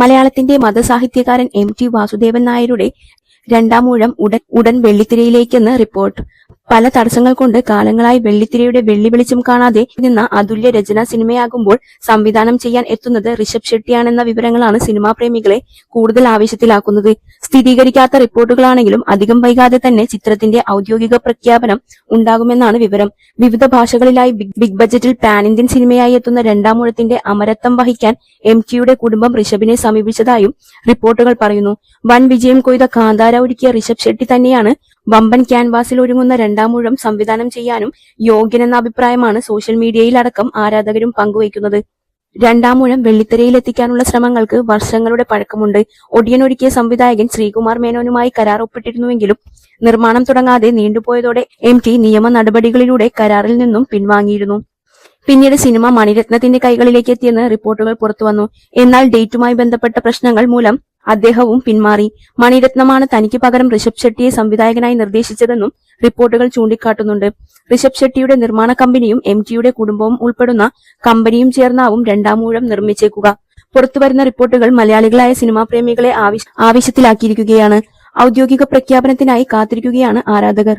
മലയാളത്തിന്റെ മതസാഹിത്യകാരൻ M T Vasudevan നായരുടെ രണ്ടാം ഊഴം ഉടൻ ഉടൻ വെള്ളിത്തിരയിലേക്കെന്ന് റിപ്പോർട്ട്. പല തടസ്സങ്ങൾ കൊണ്ട് കാലങ്ങളായി വെള്ളിത്തിരയുടെ വെള്ളി വെളിച്ചം കാണാതെ നിന്ന അതുല്യ രചന സിനിമയാകുമ്പോൾ സംവിധാനം ചെയ്യാൻ എത്തുന്നത് ഋഷഭ് ഷെട്ടിയാണെന്ന വിവരങ്ങളാണ് സിനിമാ പ്രേമികളെ കൂടുതൽ ആവേശത്തിലാക്കുന്നത്. സ്ഥിരീകരിക്കാത്ത റിപ്പോർട്ടുകളാണെങ്കിലും അധികം വൈകാതെ തന്നെ ചിത്രത്തിന്റെ ഔദ്യോഗിക പ്രഖ്യാപനം ഉണ്ടാകുമെന്നാണ് വിവരം. വിവിധ ഭാഷകളിലായി ബിഗ് ബജറ്റിൽ പാൻ ഇന്ത്യൻ സിനിമയായി എത്തുന്ന രണ്ടാം ഊഴത്തിന്റെ അമരത്വം വഹിക്കാൻ എം ടിയുടെ കുടുംബം ഋഷഭിനെ സമീപിച്ചതായും റിപ്പോർട്ടുകൾ പറയുന്നു. വൻ വിജയം കൊയ്ത കാന്താര ഒരുക്കിയ ഋഷഭ് ഷെട്ടി തന്നെയാണ് വമ്പൻ ക്യാൻവാസിൽ ഒരുങ്ങുന്ന രണ്ടാം ഊഴം സംവിധാനം ചെയ്യാനും യോഗ്യനെന്ന അഭിപ്രായമാണ് സോഷ്യൽ മീഡിയയിലടക്കം ആരാധകരും പങ്കുവയ്ക്കുന്നത്. രണ്ടാം ഊഴം വെള്ളിത്തിരയിലെത്തിക്കാനുള്ള ശ്രമങ്ങൾക്ക് വർഷങ്ങളുടെ പഴക്കമുണ്ട്. ഒടിയനൊരുക്കിയ സംവിധായകൻ ശ്രീകുമാർ മേനോനുമായി കരാർ ഒപ്പിട്ടിരുന്നുവെങ്കിലും നിർമ്മാണം തുടങ്ങാതെ നീണ്ടുപോയതോടെ എം ടി നിയമ നടപടികളിലൂടെ കരാറിൽ നിന്നും പിൻവാങ്ങിയിരുന്നു. പിന്നീട് സിനിമ മണിരത്നത്തിന്റെ കൈകളിലേക്ക് എത്തിയെന്ന് റിപ്പോർട്ടുകൾ പുറത്തുവന്നു എന്നാൽ ഡേറ്റുമായി ബന്ധപ്പെട്ട പ്രശ്നങ്ങൾ മൂലം അദ്ദേഹവും പിന്മാറി. മണിരത്നമാണ് തനിക്ക് പകരം ഋഷഭ് ഷെട്ടിയെ സംവിധായകനായി നിർദ്ദേശിച്ചതെന്നും റിപ്പോർട്ടുകൾ ചൂണ്ടിക്കാട്ടുന്നുണ്ട്. ഋഷഭ് ഷെട്ടിയുടെ നിർമ്മാണ കമ്പനിയും എം ടിയുടെ കുടുംബവും ഉൾപ്പെടുന്ന കമ്പനിയും ചേർന്നാവും രണ്ടാമൂഴം നിർമ്മിച്ചേക്കുക. പുറത്തുവരുന്ന റിപ്പോർട്ടുകൾ മലയാളികളായ സിനിമാ പ്രേമികളെ ആവശ്യത്തിലാക്കിയിരിക്കുകയാണ് ഔദ്യോഗിക പ്രഖ്യാപനത്തിനായി കാത്തിരിക്കുകയാണ് ആരാധകർ.